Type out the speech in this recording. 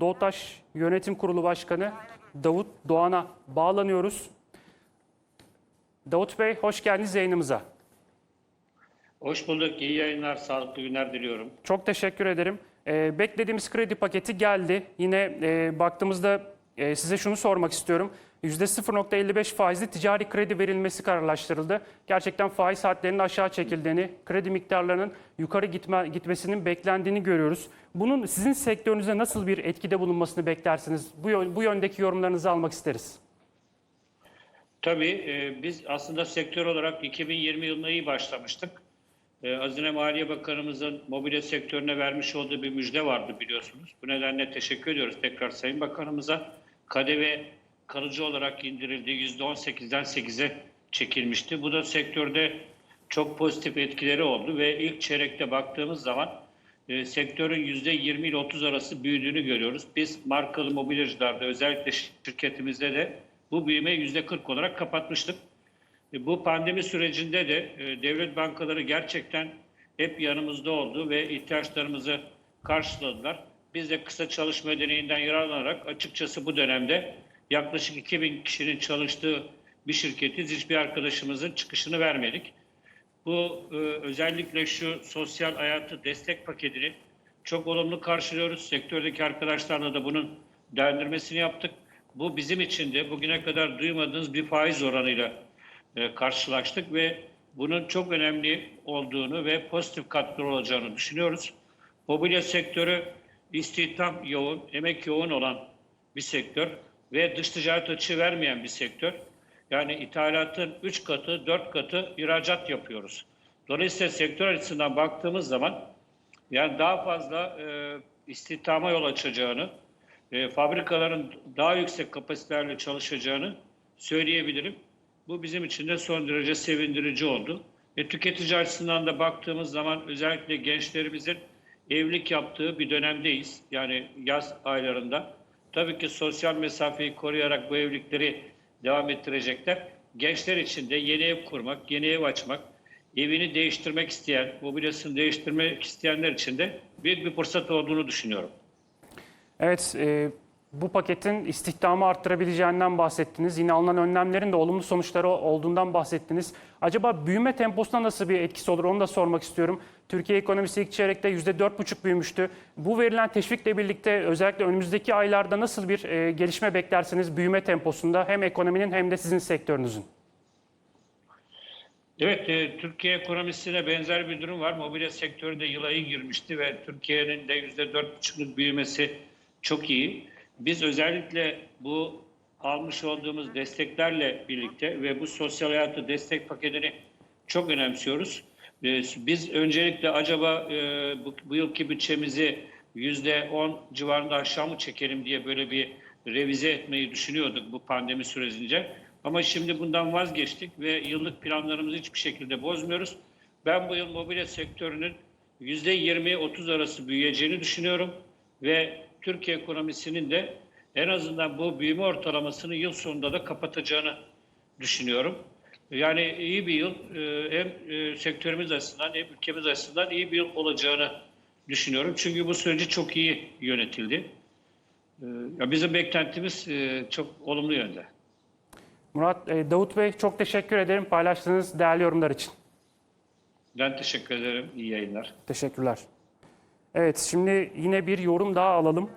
Doğutaş Yönetim Kurulu Başkanı Davut Doğan'a bağlanıyoruz. Davut Bey hoş geldiniz yayınımıza. Hoş bulduk. İyi yayınlar, sağlıklı günler diliyorum. Çok teşekkür ederim. Ee, beklediğimiz kredi paketi geldi. Yine e, baktığımızda e, size şunu sormak istiyorum. %0.55 faizli ticari kredi verilmesi kararlaştırıldı. Gerçekten faiz saatlerinin aşağı çekildiğini, kredi miktarlarının yukarı gitme, gitmesinin beklendiğini görüyoruz. Bunun sizin sektörünüze nasıl bir etkide bulunmasını beklersiniz? Bu, bu yöndeki yorumlarınızı almak isteriz. Tabii e, biz aslında sektör olarak 2020 yılına iyi başlamıştık. E, Hazine Maliye Bakanımızın mobilya sektörüne vermiş olduğu bir müjde vardı biliyorsunuz. Bu nedenle teşekkür ediyoruz tekrar Sayın Bakanımıza. KDV kalıcı olarak indirildi. %18'den 8'e çekilmişti. Bu da sektörde çok pozitif etkileri oldu ve ilk çeyrekte baktığımız zaman e, sektörün %20 ile 30 arası büyüdüğünü görüyoruz. Biz markalı mobilyacılarda özellikle şirketimizde de bu büyüme %40 olarak kapatmıştık. E, Bu pandemi sürecinde de e, devlet bankaları gerçekten hep yanımızda oldu ve ihtiyaçlarımızı karşıladılar. Biz de kısa çalışma ödeneğinden yararlanarak açıkçası bu dönemde yaklaşık 2000 kişinin çalıştığı bir şirketiz. Hiçbir arkadaşımızın çıkışını vermedik. Bu e, özellikle şu sosyal hayatı destek paketini çok olumlu karşılıyoruz. Sektördeki arkadaşlarla da bunun değerlendirmesini yaptık. Bu bizim için de bugüne kadar duymadığınız bir faiz oranıyla e, karşılaştık ve bunun çok önemli olduğunu ve pozitif katkıları olacağını düşünüyoruz. Mobilya sektörü istihdam yoğun, emek yoğun olan bir sektör ve dış ticaret açığı vermeyen bir sektör. Yani ithalatın 3 katı, 4 katı ihracat yapıyoruz. Dolayısıyla sektör açısından baktığımız zaman yani daha fazla e, istihdama yol açacağını, e, fabrikaların daha yüksek kapasitelerle çalışacağını söyleyebilirim. Bu bizim için de son derece sevindirici oldu. Ve tüketici açısından da baktığımız zaman özellikle gençlerimizin evlilik yaptığı bir dönemdeyiz. Yani yaz aylarında. Tabii ki sosyal mesafeyi koruyarak bu evlilikleri devam ettirecekler. Gençler için de yeni ev kurmak, yeni ev açmak, evini değiştirmek isteyen, mobilyasını değiştirmek isteyenler için de büyük bir fırsat olduğunu düşünüyorum. Evet, e, bu paketin istihdamı arttırabileceğinden bahsettiniz. Yine alınan önlemlerin de olumlu sonuçları olduğundan bahsettiniz. Acaba büyüme temposuna nasıl bir etkisi olur onu da sormak istiyorum. Türkiye ekonomisi ilk çeyrekte %4,5 büyümüştü. Bu verilen teşvikle birlikte özellikle önümüzdeki aylarda nasıl bir e, gelişme beklersiniz büyüme temposunda hem ekonominin hem de sizin sektörünüzün? Evet, e, Türkiye ekonomisine benzer bir durum var. Mobilya sektörü de yıla iyi girmişti ve Türkiye'nin de %4,5'luk büyümesi çok iyi. Biz özellikle bu almış olduğumuz desteklerle birlikte ve bu sosyal hayatı destek paketini çok önemsiyoruz. E, Biz öncelikle acaba e, bu, yılki bütçemizi %10 civarında aşağı mı çekelim diye böyle bir revize etmeyi düşünüyorduk bu pandemi sürecince. Ama şimdi bundan vazgeçtik ve yıllık planlarımızı hiçbir şekilde bozmuyoruz. Ben bu yıl mobilya sektörünün %20-30 arası büyüyeceğini düşünüyorum ve Türkiye ekonomisinin de en azından bu büyüme ortalamasını yıl sonunda da kapatacağını düşünüyorum. Yani iyi bir yıl e, hem e, sektörümüz açısından hem ülkemiz açısından iyi bir yıl olacağını düşünüyorum. Çünkü bu süreci çok iyi yönetildi. E, ya Bizim beklentimiz çok olumlu yönde. Murat, Davut Bey çok teşekkür ederim paylaştığınız değerli yorumlar için. Ben teşekkür ederim. İyi yayınlar. Teşekkürler. Evet, şimdi yine bir yorum daha alalım.